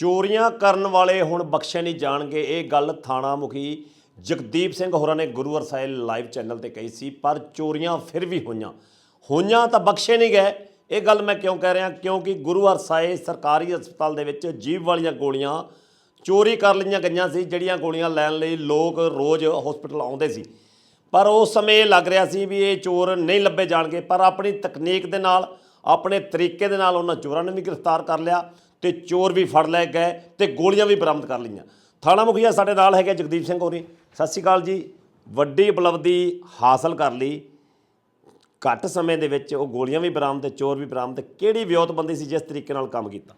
ਚੋਰੀਆਂ ਕਰਨ ਵਾਲੇ ਹੁਣ ਬਖਸ਼ੇ ਨਹੀਂ ਜਾਣਗੇ। ਇਹ ਗੱਲ ਥਾਣਾ ਮੁਖੀ ਜਗਦੀਪ ਸਿੰਘ ਹੋਰਾਂ ਨੇ ਗੁਰੂ ਅਰਸਾਇਲ ਲਾਈਵ ਚੈਨਲ ਤੇ ਕਹੀ ਸੀ, ਪਰ ਚੋਰੀਆਂ ਫਿਰ ਵੀ ਹੋਈਆਂ। ਹੋਈਆਂ ਤਾਂ ਬਖਸ਼ੇ ਨਹੀਂ ਗਏ। ਇਹ ਗੱਲ ਮੈਂ ਕਿਉਂ ਕਹਿ ਰਿਹਾ? ਕਿਉਂਕਿ ਗੁਰੂ ਅਰਸਾਏ ਸਰਕਾਰੀ ਹਸਪਤਾਲ ਦੇ ਵਿੱਚ ਜੀਵ ਵਾਲੀਆਂ ਗੋਲੀਆਂ ਚੋਰੀ ਕਰ ਲਈਆਂ ਗਈਆਂ ਸੀ, ਜਿਹੜੀਆਂ ਗੋਲੀਆਂ ਲੈਣ ਲਈ ਲੋਕ ਰੋਜ਼ ਹਸਪਤਾਲ ਆਉਂਦੇ ਸੀ। ਪਰ ਉਸ ਸਮੇਂ ਇਹ ਲੱਗ ਰਿਹਾ ਸੀ ਵੀ ਇਹ ਚੋਰ ਨਹੀਂ ਲੱਭੇ ਜਾਣਗੇ, ਪਰ ਆਪਣੀ ਤਕਨੀਕ ਦੇ ਨਾਲ, ਆਪਣੇ ਤਰੀਕੇ ਦੇ ਨਾਲ ਉਹਨਾਂ ਚੋਰਾਂ ਨੂੰ ਵੀ ਗ੍ਰਿਫਤਾਰ ਕਰ ਲਿਆ। ਤੇ ਚੋਰ ਵੀ ਫੜ ਲਏ ਗਏ ਤੇ ਗੋਲੀਆਂ ਵੀ ਬਰਾਮਦ ਕਰ ਲਈਆਂ। ਥਾਣਾ ਮੁਖੀਆ ਸਾਡੇ ਨਾਲ ਹੈਗੇ ਜਗਦੀਪ ਸਿੰਘ ਹੋਰੀ। ਸਤਿ ਸ਼੍ਰੀ ਅਕਾਲ ਜੀ। ਵੱਡੀ ਉਪਲਬਧੀ ਹਾਸਲ ਕਰ ਲਈ। ਘੱਟ ਸਮੇਂ ਦੇ ਵਿੱਚ ਉਹ ਗੋਲੀਆਂ ਵੀ ਬਰਾਮਦ ਤੇ ਚੋਰ ਵੀ ਬਰਾਮਦ ਕਿਹੜੀ ਵਿਉਂਤਬੰਦੀ ਸੀ ਜਿਸ ਤਰੀਕੇ ਨਾਲ ਕੰਮ ਕੀਤਾ?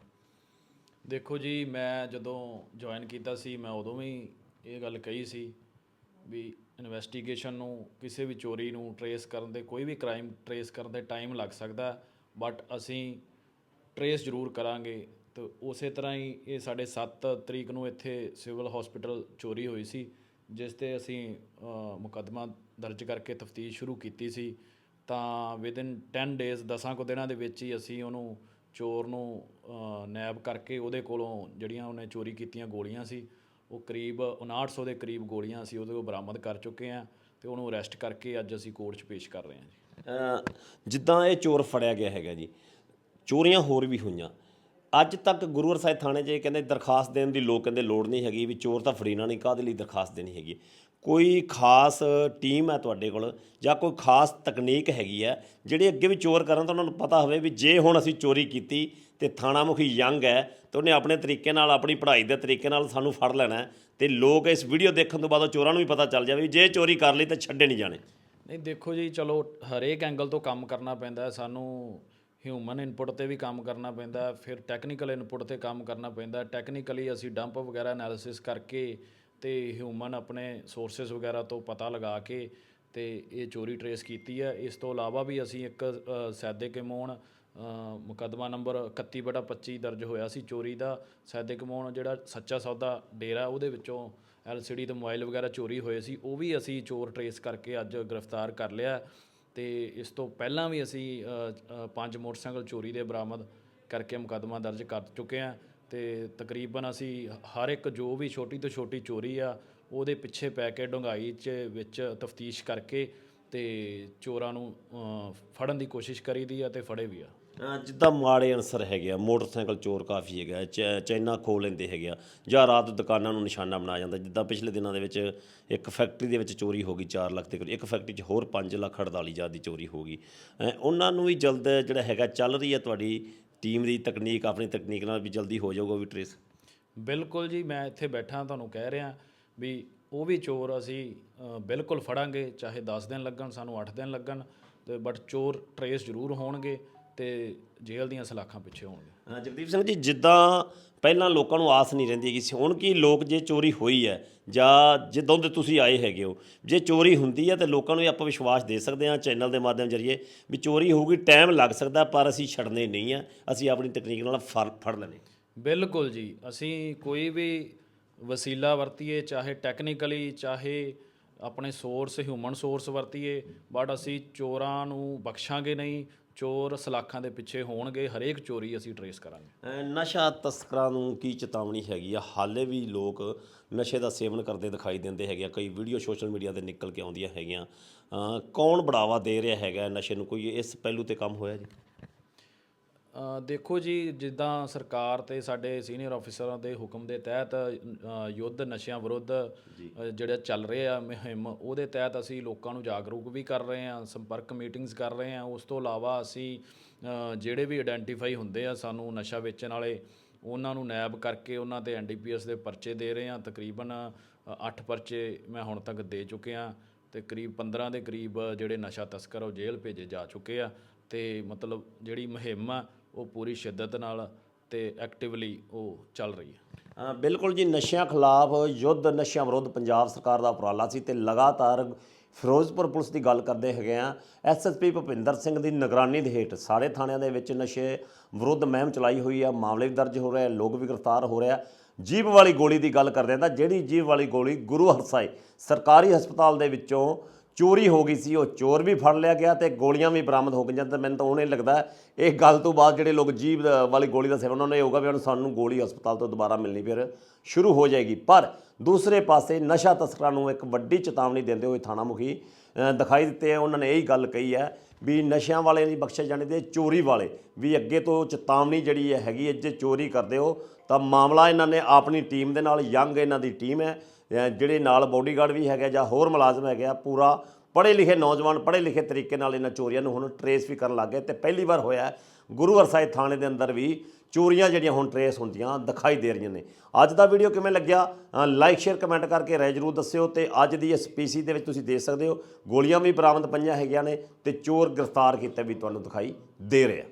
ਦੇਖੋ ਜੀ, ਮੈਂ ਜਦੋਂ ਜੁਆਇਨ ਕੀਤਾ ਸੀ, ਮੈਂ ਉਦੋਂ ਵੀ ਇਹ ਗੱਲ ਕਹੀ ਸੀ ਵੀ ਇਨਵੈਸਟੀਗੇਸ਼ਨ ਨੂੰ ਕਿਸੇ ਵੀ ਚੋਰੀ ਨੂੰ ਟਰੇਸ ਕਰਨ ਦੇ, ਕੋਈ ਵੀ ਕ੍ਰਾਈਮ ਟਰੇਸ ਕਰਨ ਦੇ ਟਾਈਮ ਲੱਗ ਸਕਦਾ ਬਟ ਅਸੀਂ ਟਰੇਸ ਜ਼ਰੂਰ ਕਰਾਂਗੇ। ਤੇ ਉਸੇ ਤਰ੍ਹਾਂ ਹੀ ਇਹ ਸਾਡੇ 7 ਤਰੀਕ ਨੂੰ ਇੱਥੇ ਸਿਵਲ ਹਸਪੀਟਲ ਚੋਰੀ ਹੋਈ ਸੀ, ਜਿਸ ਤੇ ਅਸੀਂ ਮੁਕੱਦਮਾ ਦਰਜ ਕਰਕੇ ਤਫਤੀਸ਼ ਸ਼ੁਰੂ ਕੀਤੀ ਸੀ। ਤਾਂ ਵਿਦਿਨ 10 ਡੇਜ਼ 10 ਕੁ ਦਿਨਾਂ ਦੇ ਵਿੱਚ ਹੀ ਅਸੀਂ ਉਹਨੂੰ ਚੋਰ ਨੂੰ ਨੈਬ ਕਰਕੇ ਉਹਦੇ ਕੋਲੋਂ ਜਿਹੜੀਆਂ ਉਹਨੇ ਚੋਰੀ ਕੀਤੀਆਂ ਗੋਲੀਆਂ ਸੀ, ਉਹ ਕਰੀਬ 5900 ਦੇ ਕਰੀਬ ਗੋਲੀਆਂ ਅਸੀਂ ਉਹਦੇ ਕੋਲ ਬਰਾਮਦ ਕਰ ਚੁੱਕੇ ਹਾਂ ਤੇ ਉਹਨੂੰ ਅਰੈਸਟ ਕਰਕੇ ਅੱਜ ਅਸੀਂ ਕੋਰਟ 'ਚ ਪੇਸ਼ ਕਰ ਰਹੇ ਹਾਂ ਜੀ। ਜਿੱਦਾਂ ਇਹ ਚੋਰ ਫੜਿਆ ਗਿਆ ਹੈਗਾ ਜੀ, ਚੋਰੀਆਂ ਹੋਰ ਵੀ ਹੋਈਆਂ। ਅੱਜ ਤੱਕ ਗੁਰੂਵਰ ਸਾਹਿਬ ਥਾਣੇ 'ਚ ਕਹਿੰਦੇ ਦਰਖਾਸਤ ਦੇਣ ਦੀ ਲੋਕ ਕਹਿੰਦੇ ਲੋੜ ਨਹੀਂ ਹੈਗੀ ਵੀ ਚੋਰ ਤਾਂ ਫੜੀਨਾ ਨਹੀਂ, ਕਾਹਦੇ ਲਈ ਦਰਖਾਸਤ ਦੇਣੀ ਹੈਗੀ? ਕੋਈ ਖਾਸ ਟੀਮ ਹੈ ਤੁਹਾਡੇ ਕੋਲ ਜਾਂ ਕੋਈ ਖਾਸ ਤਕਨੀਕ ਹੈਗੀ ਹੈ ਜਿਹੜੀ ਅੱਗੇ ਵੀ ਚੋਰ ਕਰਨ ਤਾਂ ਉਹਨਾਂ ਨੂੰ ਪਤਾ ਹੋਵੇ ਵੀ ਜੇ ਹੁਣ ਅਸੀਂ ਚੋਰੀ ਕੀਤੀ ਤੇ ਥਾਣਾ ਮੁਖੀ ਯੰਗ ਹੈ ਤੇ ਉਹਨੇ ਆਪਣੇ ਤਰੀਕੇ ਨਾਲ, ਆਪਣੀ ਪੜ੍ਹਾਈ ਦੇ ਤਰੀਕੇ ਨਾਲ ਸਾਨੂੰ ਫੜ ਲੈਣਾ ਹੈ ਤੇ ਲੋਕ ਇਸ ਵੀਡੀਓ ਦੇਖਣ ਤੋਂ ਬਾਅਦ ਉਹ ਚੋਰਾਂ ਨੂੰ ਵੀ ਪਤਾ ਚੱਲ ਜਾਵੇ ਵੀ ਜੇ ਚੋਰੀ ਕਰ ਲਈ ਤਾਂ ਛੱਡੇ ਨਹੀਂ ਜਾਣੇ। ਨਹੀਂ, ਦੇਖੋ ਜੀ, ਚਲੋ ਹਰੇਕ ਐਂਗਲ ਤੋਂ ਕੰਮ ਕਰਨਾ ਪੈਂਦਾ ਸਾਨੂੰ ਹਿਊਮਨ ਇਨਪੁਟ ਤੇ ਵੀ ਕੰਮ ਕਰਨਾ ਪੈਂਦਾ, ਫਿਰ ਟੈਕਨੀਕਲ ਇਨਪੁਟ ਤੇ ਕੰਮ ਕਰਨਾ ਪੈਂਦਾ। ਟੈਕਨੀਕਲੀ ਅਸੀਂ ਡੰਪ ਵਗੈਰਾ ਐਨਾਲਿਸਿਸ ਕਰਕੇ ਤੇ ਹਿਊਮਨ ਆਪਣੇ ਸੋਰਸਸ ਵਗੈਰਾ ਤੋਂ ਪਤਾ ਲਗਾ ਕੇ ਤੇ ਇਹ ਚੋਰੀ ਟਰੇਸ ਕੀਤੀ ਹੈ ਇਸ ਤੋਂ ਇਲਾਵਾ ਵੀ ਅਸੀਂ ਇੱਕ ਸੈਦੇ ਕਮੋਣ ਮੁਕੱਦਮਾ ਨੰਬਰ 31/25 ਦਰਜ ਹੋਇਆ ਸੀ ਚੋਰੀ ਦਾ। ਸੈਦੇ ਕਮੋਣ ਜਿਹੜਾ ਸੱਚਾ ਸੌਦਾ ਡੇਰਾ, ਉਹਦੇ ਵਿੱਚੋਂ ਐਲਸੀਡੀ ਤੇ ਮੋਬਾਈਲ ਵਗੈਰਾ ਚੋਰੀ ਹੋਏ ਸੀ। ਉਹ ਵੀ ਅਸੀਂ ਚੋਰ ਟਰੇਸ ਕਰਕੇ ਅੱਜ ਗ੍ਰਿਫਤਾਰ ਕਰ ਲਿਆ। ਤੇ ਇਸ ਤੋਂ ਪਹਿਲਾਂ ਵੀ ਅਸੀਂ ਪੰਜ ਮੋਟਰਸਾਈਕਲ ਚੋਰੀ ਦੇ ਬਰਾਮਦ ਕਰਕੇ ਮੁਕੱਦਮਾ ਦਰਜ ਕਰ ਚੁੱਕੇ ਹਾਂ ਤੇ ਤਕਰੀਬਨ ਅਸੀਂ ਹਰ ਇੱਕ ਜੋ ਵੀ ਛੋਟੀ ਤੋਂ ਛੋਟੀ ਚੋਰੀ ਆ, ਉਹਦੇ ਪਿੱਛੇ ਪੈ ਕੇ ਡੂੰਘਾਈ 'ਚ ਵਿੱਚ ਤਫਤੀਸ਼ ਕਰਕੇ ਤੇ ਚੋਰਾਂ ਨੂੰ ਫੜਨ ਦੀ ਕੋਸ਼ਿਸ਼ ਕਰੀਦੀ ਆ ਤੇ ਫੜੇ ਵੀ ਆ। ਜਿੱਦਾਂ ਮਾੜੇ ਅਨਸਰ ਹੈਗੇ ਆ ਮੋਟਰਸਾਈਕਲ ਚੋਰ ਕਾਫੀ ਹੈਗਾ ਹੈ, ਚੈ- ਚੈਨਾ ਖੋਹ ਲੈਂਦੇ ਹੈਗੇ ਆ ਜਾਂ ਰਾਤ ਦੁਕਾਨਾਂ ਨੂੰ ਨਿਸ਼ਾਨਾ ਬਣਾਇਆ ਜਾਂਦਾ ਜਿੱਦਾਂ ਪਿਛਲੇ ਦਿਨਾਂ ਦੇ ਵਿੱਚ ਇੱਕ ਫੈਕਟਰੀ ਦੇ ਵਿੱਚ ਚੋਰੀ ਹੋ ਗਈ 4 ਲੱਖ ਦੇ ਕਰੀਬ ਇੱਕ ਫੈਕਟਰੀ 'ਚ ਹੋਰ 5 ਲੱਖ 48 ਹਜ਼ਾਰ ਦੀ ਚੋਰੀ ਹੋ ਗਈ। ਉਹਨਾਂ ਨੂੰ ਵੀ ਜਲਦ ਜਿਹੜਾ ਹੈਗਾ ਚੱਲ ਰਹੀ ਹੈ ਤੁਹਾਡੀ ਟੀਮ ਦੀ ਤਕਨੀਕ ਆਪਣੀ ਤਕਨੀਕ ਨਾਲ ਵੀ ਜਲਦੀ ਹੋ ਜਾਊਗਾ ਵੀ ਟਰੇਸ ਬਿਲਕੁਲ ਜੀ ਮੈਂ ਇੱਥੇ ਬੈਠਾ ਤੁਹਾਨੂੰ ਕਹਿ ਰਿਹਾ ਵੀ ਉਹ ਵੀ ਚੋਰ ਅਸੀਂ ਬਿਲਕੁਲ ਫੜਾਂਗੇ ਚਾਹੇ 10 ਦਿਨ ਲੱਗਣ ਸਾਨੂੰ 8 ਦਿਨ ਲੱਗਣ ਤੇ ਬਟ ਚੋਰ ਟਰੇਸ ਜ਼ਰੂਰ ਹੋਣਗੇ ਤੇ ਜੇਲ੍ਹ ਦੀਆਂ ਸਲਾਖਾਂ ਪਿੱਛੇ ਹੋਣਗੇ। ਹਾਂ ਜਗਦੀਪ ਸਿੰਘ ਜੀ ਜਿੱਦਾਂ ਪਹਿਲਾਂ ਲੋਕਾਂ ਨੂੰ ਆਸ ਨਹੀਂ ਰਹਿੰਦੀ ਕਿ ਹੁਣ ਕੀ ਲੋਕ ਜੇ ਚੋਰੀ ਹੋਈ ਹੈ ਜਾਂ ਜਦੋਂ ਦੇ ਤੁਸੀਂ ਆਏ ਹੈਗੇ ਹੋ ਜੇ ਚੋਰੀ ਹੁੰਦੀ ਹੈ ਤੇ ਲੋਕਾਂ ਨੂੰ ਇਹ ਆਪਾਂ ਵਿਸ਼ਵਾਸ ਦੇ ਸਕਦੇ ਹਾਂ ਚੈਨਲ ਦੇ ਮਾਧਿਅਮ ਜਰੀਏ ਵੀ ਚੋਰੀ ਹੋਊਗੀ ਟਾਈਮ ਲੱਗ ਸਕਦਾ ਪਰ ਅਸੀਂ ਛੱਡਨੇ ਨਹੀਂ ਆ ਅਸੀਂ ਆਪਣੀ ਤਕਨੀਕ ਨਾਲ ਫੜ ਫੜ ਲੈਣੇ ਬਿਲਕੁਲ ਜੀ ਅਸੀਂ ਕੋਈ ਵੀ ਵਸੀਲਾ ਵਰਤੀਏ, ਚਾਹੇ ਟੈਕਨੀਕਲੀ ਚਾਹੇ ਆਪਣੇ ਸੋਰਸ ਹਿਊਮਨ ਸੋਰਸ ਵਰਤੀਏ ਬਟ ਅਸੀਂ ਚੋਰਾਂ ਨੂੰ ਬਖਸ਼ਾਂਗੇ ਨਹੀਂ, ਚੋਰ ਸਲਾਖਾਂ ਦੇ ਪਿੱਛੇ ਹੋਣਗੇ, ਹਰੇਕ ਚੋਰੀ ਅਸੀਂ ਟਰੇਸ ਕਰਾਂਗੇ। ਨਸ਼ਾ ਤਸਕਰਾਂ ਨੂੰ ਕੀ ਚੇਤਾਵਨੀ ਹੈਗੀ ਆ? ਹਾਲੇ ਵੀ ਲੋਕ ਨਸ਼ੇ ਦਾ ਸੇਵਨ ਕਰਦੇ ਦਿਖਾਈ ਦਿੰਦੇ ਹੈਗੇ ਆ। ਕਈ ਵੀਡੀਓ ਸੋਸ਼ਲ ਮੀਡੀਆ ਤੇ ਨਿਕਲ ਕੇ ਆਉਂਦੀਆਂ ਹੈਗੀਆਂ। ਕੌਣ ਬੜਾਵਾ ਦੇ ਰਿਹਾ ਹੈਗਾ ਨਸ਼ੇ ਨੂੰ? ਕੋਈ ਇਸ ਪਹਿਲੂ ਤੇ ਕੰਮ ਹੋਇਆ ਜੀ? ਦੇਖੋ ਜੀ ਜਿੱਦਾਂ ਸਰਕਾਰ ਤੇ ਸਾਡੇ ਸੀਨੀਅਰ ਅਫੀਸਰਾਂ ਦੇ ਹੁਕਮ ਦੇ ਤਹਿਤ ਅ, ਯੁੱਧ ਨਸ਼ਿਆਂ ਵਿਰੁੱਧ ਅ, ਜਿਹੜਾ ਚੱਲ ਰਿਹਾ ਮੁਹਿੰਮ ਉਹਦੇ ਤਹਿਤ ਅਸੀਂ ਲੋਕਾਂ ਨੂੰ ਜਾਗਰੂਕ ਵੀ ਕਰ ਰਹੇ ਹਾਂ ਸੰਪਰਕ ਮੀਟਿੰਗਸ ਕਰ ਰਹੇ ਹਾਂ ਉਸ ਤੋਂ ਇਲਾਵਾ ਅਸੀਂ ਅ, ਜਿਹੜੇ ਵੀ ਆਇਡੈਂਟੀਫਾਈ ਹੁੰਦੇ ਆ ਸਾਨੂੰ ਨਸ਼ਾ ਵੇਚਣ ਵਾਲੇ ਉਹਨਾਂ ਨੂੰ ਨੈਬ ਕਰਕੇ ਉਹਨਾਂ ਤੇ ਐਨਡੀਪੀਐਸ ਦੇ ਪਰਚੇ ਦੇ ਰਹੇ ਹਾਂ ਤਕਰੀਬਨ 8 ਪਰਚੇ ਮੈਂ ਹੁਣ ਤੱਕ ਦੇ ਚੁੱਕਿਆ ਤੇ ਕਰੀਬ 15 ਦੇ ਕਰੀਬ ਜਿਹੜੇ ਨਸ਼ਾ ਤਸਕਰ ਉਹ ਜੇਲ੍ਹ ਭੇਜੇ ਜਾ ਚੁੱਕੇ ਆ। ਤੇ ਮਤਲਬ ਜਿਹੜੀ ਮੁਹਿੰਮ ਆ ਉਹ ਪੂਰੀ ਸ਼ਿੱਦਤ ਨਾਲ ਤੇ ਐਕਟਿਵਲੀ ਉਹ ਚੱਲ ਰਹੀ ਹੈ। ਬਿਲਕੁਲ ਜੀ, ਨਸ਼ਿਆਂ ਖਿਲਾਫ ਯੁੱਧ, ਨਸ਼ਿਆਂ ਵਿਰੁੱਧ ਪੰਜਾਬ ਸਰਕਾਰ ਦਾ ਉਪਰਾਲਾ ਸੀ ਤੇ ਲਗਾਤਾਰ ਫਿਰੋਜ਼ਪੁਰ ਪੁਲਿਸ ਦੀ ਗੱਲ ਕਰਦੇ ਹੈਗੇ ਆ ਐਸਐਸਪੀ ਭੁਪਿੰਦਰ ਸਿੰਘ ਦੀ ਨਿਗਰਾਨੀ ਦੇ ਹੇਠ ਸਾਰੇ ਥਾਣਿਆਂ ਦੇ ਵਿੱਚ ਨਸ਼ੇ ਵਿਰੁੱਧ ਮਹਿਮ ਚਲਾਈ ਹੋਈ ਆ, ਮਾਮਲੇ ਵੀ ਦਰਜ ਹੋ ਰਹੇ ਆ, ਲੋਕ ਵੀ ਗ੍ਰਿਫਤਾਰ ਹੋ ਰਹੇ ਆ। ਜੀਭ ਵਾਲੀ ਗੋਲੀ ਦੀ ਗੱਲ ਕਰਦੇ ਆ ਤਾਂ ਜਿਹੜੀ ਜੀਭ ਵਾਲੀ ਗੋਲੀ ਗੁਰੂ ਹਰਸਾਏ ਸਰਕਾਰੀ ਹਸਪਤਾਲ ਦੇ ਵਿੱਚੋਂ ਚੋਰੀ ਹੋ ਗਈ ਸੀ, ਉਹ ਚੋਰ ਵੀ ਫੜ ਲਿਆ ਗਿਆ ਤੇ ਗੋਲੀਆਂ ਵੀ ਬਰਾਮਦ ਹੋ ਗਈਆਂ ਤੇ ਮੈਨੂੰ ਤਾਂ ਉਹਨੇ ਲੱਗਦਾ ਇਹ ਗੱਲ ਤੋਂ ਬਾਅਦ ਜਿਹੜੇ ਲੋਕ ਜੀਭ ਵਾਲੀ ਗੋਲੀ ਦਾ ਸੇਵਨ ਉਹਨਾਂ ਨੇ ਹੋਗਾ ਵੀ ਹੁਣ ਸਾਨੂੰ ਗੋਲੀ ਹਸਪਤਾਲ ਤੋਂ ਦੁਬਾਰਾ ਮਿਲਣੀ ਫਿਰ ਸ਼ੁਰੂ ਹੋ ਜਾਏਗੀ ਪਰ ਦੂਸਰੇ ਪਾਸੇ ਨਸ਼ਾ ਤਸਕਰਾਂ ਨੂੰ ਇੱਕ ਵੱਡੀ ਚੇਤਾਵਨੀ ਦਿੰਦੇ ਹੋਏ ਥਾਣਾ ਮੁਖੀ ਦਿਖਾਈ ਦਿੱਤੇ ਆ। ਉਹਨਾਂ ਨੇ ਇਹੀ ਗੱਲ ਕਹੀ ਹੈ ਵੀ ਨਸ਼ਿਆਂ ਵਾਲੇ ਨਹੀਂ ਬਖਸ਼ੇ ਜਾਣੇ ਤੇ ਚੋਰੀ ਵਾਲੇ ਵੀ ਅੱਗੇ ਤੋਂ ਚੇਤਾਵਨੀ ਜਿਹੜੀ ਹੈਗੀ ਹੈ, ਜੇ ਚੋਰੀ ਕਰਦੇ ਹੋ ਤਾਂ ਮਾਮਲਾ ਇਹਨਾਂ ਨੇ ਆਪਣੀ ਟੀਮ ਦੇ ਨਾਲ, ਯੰਗ ਇਹਨਾਂ ਦੀ ਟੀਮ ਹੈ ਜਿਹੜੇ ਨਾਲ ਬੋਡੀਗਾਰਡ ਵੀ ਹੈਗਾ ਜਾਂ ਹੋਰ ਮੁਲਾਜ਼ਮ ਹੈਗੇ ਆ, ਪੂਰਾ ਪੜ੍ਹੇ ਲਿਖੇ ਨੌਜਵਾਨ ਪੜ੍ਹੇ ਲਿਖੇ ਤਰੀਕੇ ਨਾਲ ਇਹਨਾਂ ਚੋਰੀਆਂ ਨੂੰ ਹੁਣ ਟਰੇਸ ਵੀ ਕਰਨ ਲੱਗ ਗਏ ਤੇ ਪਹਿਲੀ ਵਾਰ ਹੋਇਆ ਹੈ, ਗੁਰੂ ਹਰਸਾਏ ਥਾਣੇ ਦੇ ਅੰਦਰ ਵੀ ਚੋਰੀਆਂ ਜਿਹੜੀਆਂ ਹੁਣ ਟਰੇਸ ਹੁੰਦੀਆਂ ਦਿਖਾਈ ਦੇ ਰਹੀਆਂ ਨੇ। ਅੱਜ ਦਾ ਵੀਡੀਓ ਕਿਵੇਂ ਲੱਗਿਆ? ਲਾਈਕ ਸ਼ੇਅਰ ਕਮੈਂਟ ਕਰਕੇ ਰਾਏ ਜਰੂਰ ਦੱਸਿਓ ਤੇ ਅੱਜ ਦੀ ਇਸ ਪੀਸੀ ਦੇ ਵਿੱਚ ਤੁਸੀਂ ਦੇਖ ਸਕਦੇ ਹੋ, ਗੋਲੀਆਂ ਵੀ ਬਰਾਮਦ ਪਈਆਂ ਹੈਗੀਆਂ ਨੇ ਤੇ ਚੋਰ ਗ੍ਰਿਫਤਾਰ ਕੀਤੇ ਵੀ ਤੁਹਾਨੂੰ ਦਿਖਾਈ ਦੇ ਰਿਹਾ